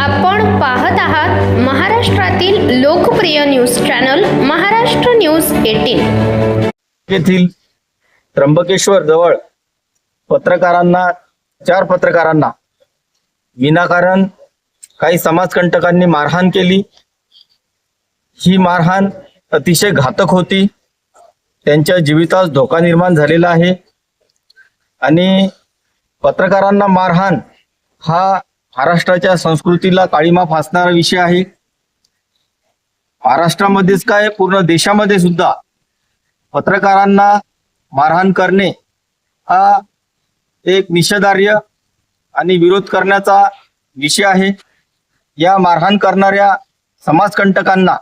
आपण पाहत आहात महाराष्ट्रातील लोकप्रिय news channel Maharashtra news eighteen. येथील त्र्यंबकेश्वर जवळ पत्रकारांना चार पत्रकारांना विनाकारण काही समाजकंटकांनी मारहाण केली. ही मारहाण अतिशय घातक होती. त्यांच्या जीवितास धोका निर्माण झालेला आहे. आणि पत्रकारांना मारहाण हा महाराष्ट्राच्या संस्कृतीला काळीमा फासणारा विषय आहे. महाराष्ट्रामध्येच काय पूर्ण देशामध्ये सुद्धा पत्रकारांना मारहाण करणे हा एक निषेधार्य आणि विरोध करण्याचा विषय आहे. या मारहाण करणाऱ्या समाजकंटकांना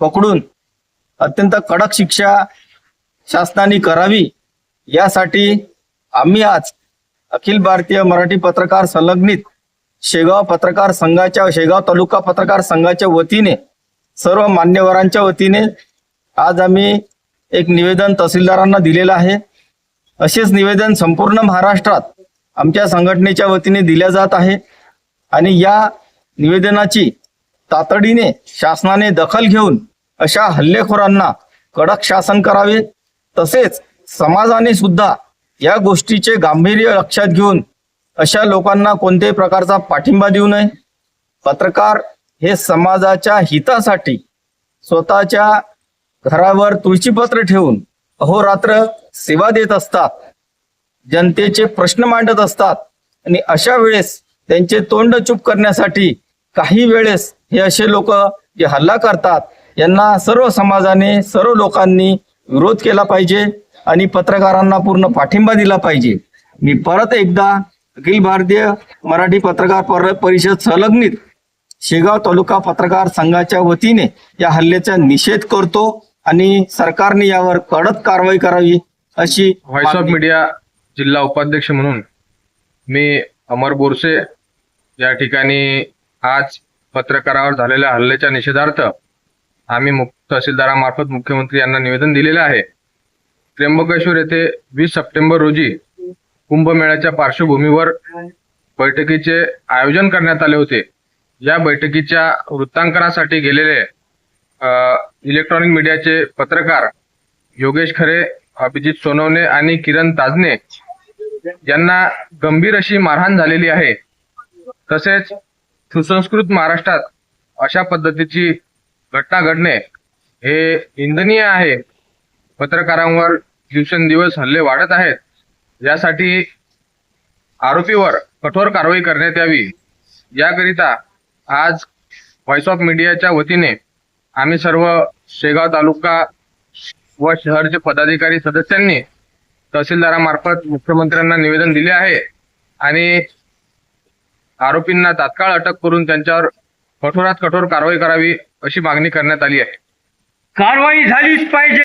पकडून अत्यंत कडक शिक्षा शासनाने करावी यासाठी आम्ही आज अखिल भारतीय मराठी पत्रकार संलग्नित शेगाव पत्रकार संघाच्या शेगाव तालुका पत्रकार संघाच्या वतीने सर्व मान्यवरांच्या वतीने आज आम्ही एक निवेदन तहसीलदारांना दिलेलं आहे. असेच निवेदन संपूर्ण महाराष्ट्रात आमच्या संघटनेच्या वतीने दिल्या जात आहे आणि या निवेदनाची तातडीने शासनाने दखल घेऊन अशा हल्लेखोरांना कडक शासन करावे. तसेच समाजाने सुद्धा या गोष्टीचे गांभीर्य लक्षात घेऊन अशा लोकांना कोणत्याही प्रकारचा पाठिंबा देऊ नये. पत्रकार हे समाजाच्या हितासाठी स्वतःच्या घरावर तुळशीपत्र ठेवून अहोरात्र सेवा देत असतात. जनतेचे प्रश्न मांडत असतात आणि अशा वेळेस त्यांचे तोंड चूप करण्यासाठी काही वेळेस हे असे लोक जे हल्ला करतात यांना सर्व समाजाने सर्व लोकांनी विरोध केला पाहिजे आणि पत्रकारांना पूर्ण पाठिंबा दिला पाहिजे. मी परत एकदा अखिल भारतीय मराठी पत्रकार पर- परिषद संलग्नित शेगाव तालुका पत्रकार संघाच्या वतीने या हल्ल्याचा निषेध करतो आणि सरकारने यावर कडक कारवाई करावी अशी व्हॉइस ऑफ मीडिया जिल्हा उपाध्यक्ष म्हणून मी अमर बोरसे या ठिकाणी आज पत्रकारावर झालेल्या हल्ल्याच्या निषेधार्थ आम्ही मुख तहसीलदारामार्फत मुख्यमंत्री यांना निवेदन दिलेले आहे. त्र्यंबकेश्वर येथे वीस सप्टेंबर रोजी कुंभमेळ्याच्या पार्श्वभूमीवर बैठकीचे आयोजन करण्यात आले होते. या बैठकीच्या वृत्तांकनासाठी गेलेले इलेक्ट्रॉनिक मीडियाचे पत्रकार योगेश खरे अभिजित सोनवणे आणि किरण ताजने यांना गंभीर अशी मारहाण झालेली आहे. तसेच सुसंस्कृत महाराष्ट्रात अशा पद्धतीची घटना घडणे हे निंदनीय आहे. पत्रकारांवर दिवसेंदिवस हल्ले वाढत आहेत. यासाठी आरोपीवर कठोर कारवाई करण्यात यावी. याकरिता आज व्हॉइस ऑफ मीडियाच्या वतीने आम्ही सर्व शेगाव तालुका व शहरचे पदाधिकारी सदस्यांनी तहसीलदारामार्फत मुख्यमंत्र्यांना निवेदन दिले आहे आणि आरोपींना तात्काळ अटक करून त्यांच्यावर कठोरात कठोर कारवाई करावी अशी मागणी करण्यात आली आहे. कारवाई झालीच पाहिजे.